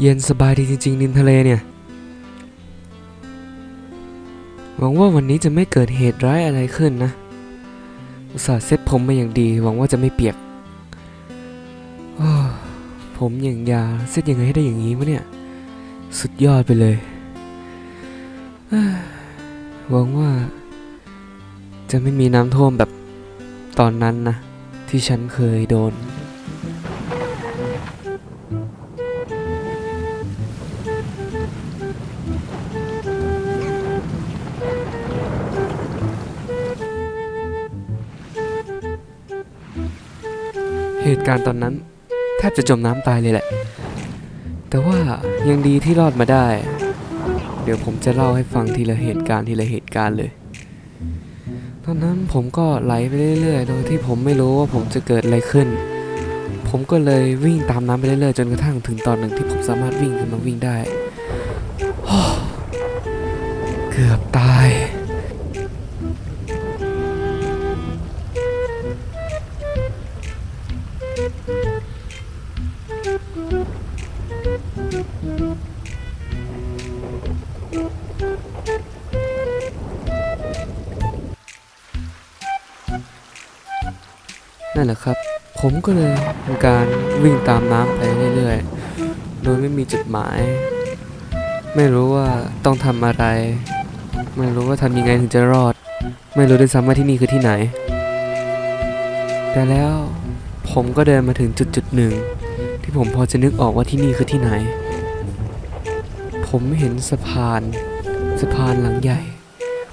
เย็นสบายดีจริงๆริมทะเลเนี่ย หวังว่าวันนี้จะไม่เกิดเหตุร้ายอะไรขึ้นนะ อุตส่าห์เซ็ตผมมาอย่างดี หวังว่าจะไม่เปียก ผมอย่างยาเซ็ตยังไงให้ได้อย่างนี้วะเนี่ย สุดยอดไปเลย หวังว่า จะไม่มีน้ำท่วมแบบตอนนั้นนะ ที่ฉันเคยโดน เหตุการณ์ตอนนั้น แทบจะจมน้ำตายเลยแหละ แต่ว่ายังดีที่รอดมาได้ เดี๋ยวผมจะเล่าให้ฟังทีละเหตุการณ์ทีละเหตุการณ์เลย ตอนนั้นผมก็ไหลไปเรื่อยๆ โดยที่ผมไม่รู้ว่าผมจะเกิดอะไรขึ้น ผมก็เลยวิ่งตามน้ำไปเรื่อยๆ จนกระทั่งถึงตอนหนึ่งที่ผมสามารถวิ่งขึ้นมาวิ่งได้ เกือบตาย นั่นแหละครับ ผมก็เลยทำการวิ่งตามน้ำไปเรื่อยๆ โดยไม่มีจุดหมาย ไม่รู้ว่าต้องทำอะไร ไม่รู้ว่าทำยังไงถึงจะรอด ไม่รู้ด้วยซ้ำว่าที่นี่คือที่ไหน แต่แล้วผมก็เดินมาถึงจุดจุดหนึ่ง ที่ผมพอจะนึกออกว่าที่นี่คือที่ไหน ผมเห็นสะพาน สะพานหลังใหญ่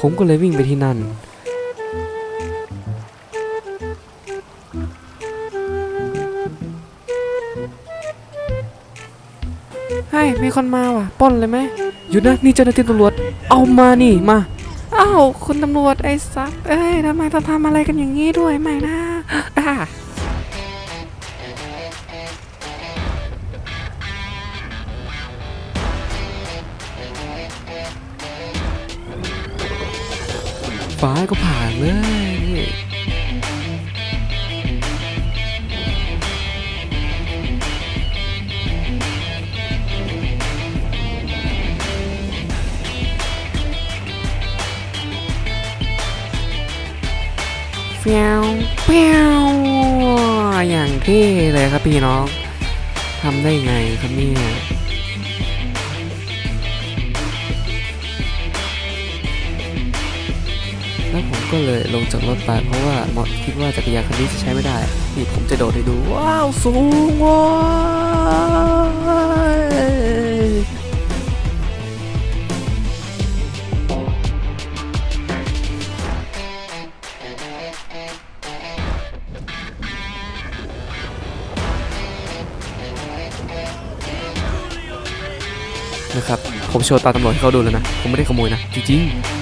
ผมก็เลยวิ่งไปที่นั่น ฮ้ยมีคนมาว่ะป้นเลยไหมหยุดนะนี่เจ้าหน้าที่ตำรวจ เอามานี่มาอ้าวคุณตำรวจไอ้ซักเอ้ยทำไมต้องทำอะไรกันอย่างนี้ด้วยไม่นะอ่าฟ้าก็ผ่านเลย เฟียวเฟียวอย่างเท่เลยครับพี่น้องทำได้ไงครับเนี่ยแล้วผมก็เลยลงจากรถไปเพราะว่าหมอคิดว่าจักรยานคันนี้จะใช้ไม่ได้ นี่ผมจะโดดให้ดู ว้าว สูงว้า นะครับ ผมโชว์ตาตำรวจให้เขาดูแล้วนะ ผมไม่ได้ขโมยนะ จริงๆ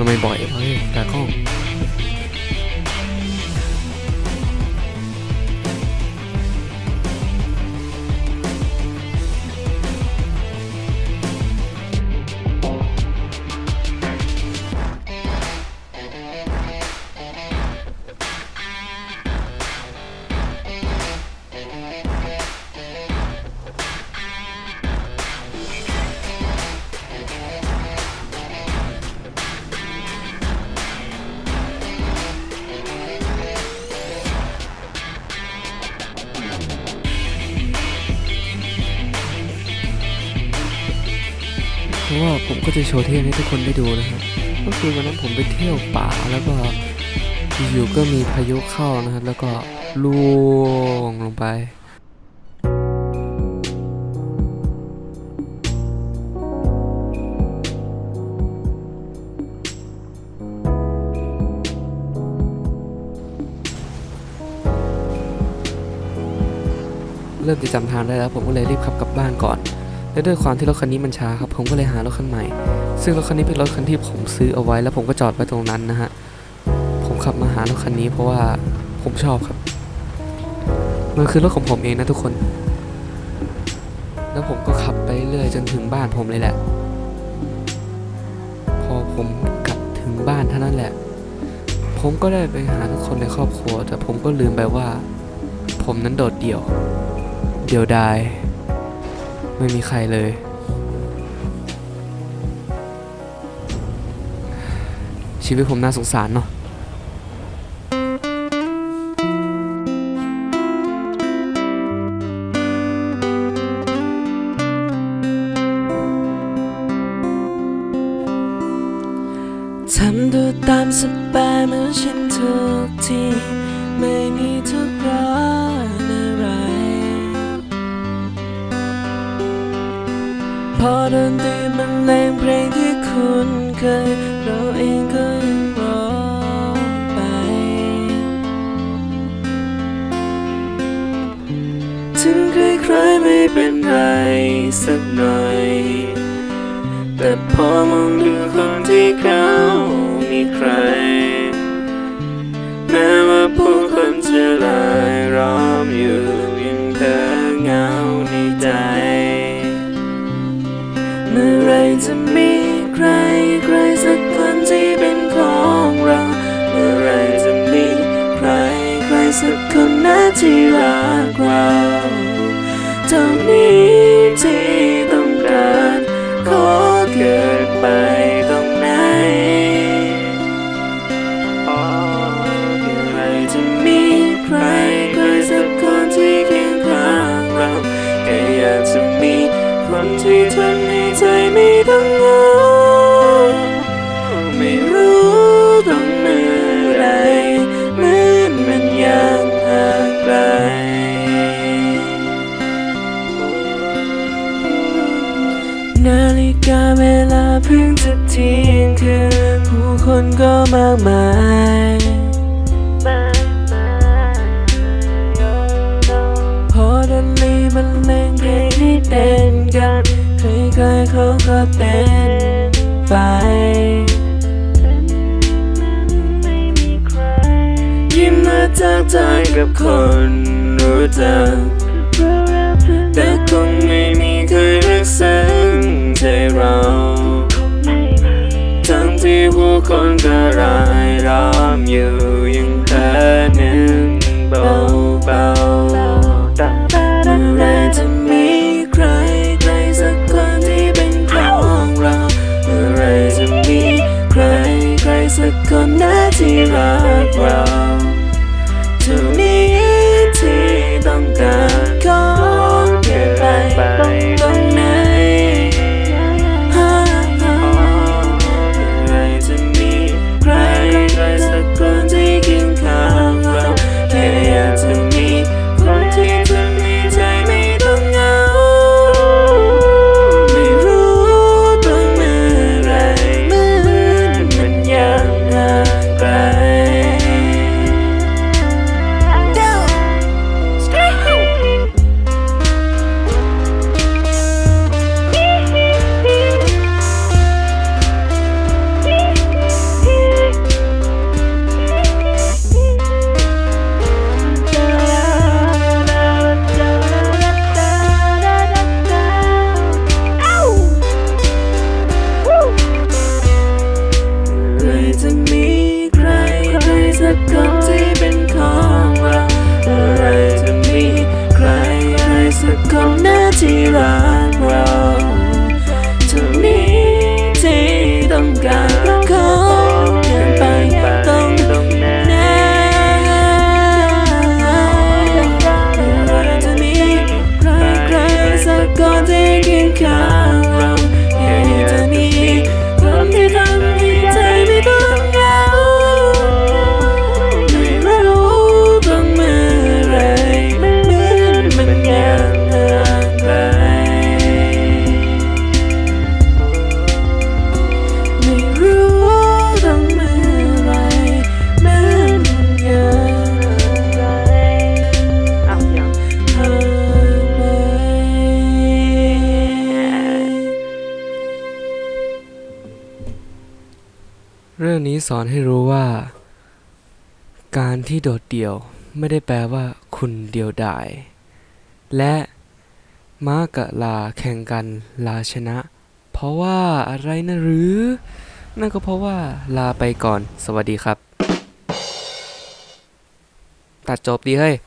ทำไมบ่อยวะเฮ้ยตาข้อง ผมก็จะโชว์เท่ให้ทุกคนได้ดูนะครับก็คือวันนั้นผมไปเที่ยวป่าแล้วก็อยู่ๆก็มีพายุเข้านะครับแล้วก็ล่วงลงไปเริ่มจะจำทางได้แล้วผมก็เลยรีบขับกลับบ้านก่อน และด้วยความที่รถคันนี้มันช้าครับผมก็เลยหารถคันใหม่ ซึ่งรถคันนี้เป็นรถคันที่ผมซื้อเอาไว้ แล้วผมก็จอดไว้ตรงนั้นนะฮะผมขับมาหารถคันนี้เพราะว่าผมชอบครับมันคือรถของผมเองนะทุกคน แล้วผมก็ขับไปเรื่อยจนถึงบ้านผมเลยแหละ พอผมกลับถึงบ้านเท่านั้นแหละ ผมก็ได้ไปหาทุกคนในครอบครัว แต่ผมก็ลืมไปว่า ผมนั้นโดดเดี่ยว เดียวดาย ไม่มีใครเลย ชีวิตผมน่าสงสารเนาะทำตัวตามสบายเหมือนฉันทุกที ไม่มีทุกร้อน พอดนตรีมันเลงเพลงที่คุ้นเคยเราเองก็ยังร้องไป ถึงใครๆไม่เป็นไรสักหน่อย แต่พอมองดูคนที่เขามีใคร แม้ว่าผู้คนจะลายล้อมอยู่ยัง เมื่อไรจะมีใครใครสักคนที่เป็นของเรา เมื่อไรจะมีใครใครสักคนนะที่รักเรา ที่ยงคืนผู้คนก็มากมายพอดนตรีมันเล่นเพลงที่เต้นกันใครๆเขาก็เต้นไปยิ้มมาจากใจกับคนรู้จักแต่คงไม่มีใครรักษาใจเรา คนก็รายล้อมอยู่ยังแค่นั้นเบาเบาเมื่อไรจะมีใครใครสักคนที่เป็นของเราเมื่อไรจะมีใครใครสักคนนะที่รักเรา สักคำที่เป็นของเราอะไรจะมีใครให้สักคำหน้าที่รัก นี้สอนให้รู้ว่า การที่โดดเดี่ยวไม่ได้แปลว่าคุณเดียวดาย และม้ากับลาแข่งกันลาชนะ เพราะว่าอะไรนะหรือ นั่นก็เพราะว่าลาไปก่อน สวัสดีครับ ตัดจบดีเฮ้ย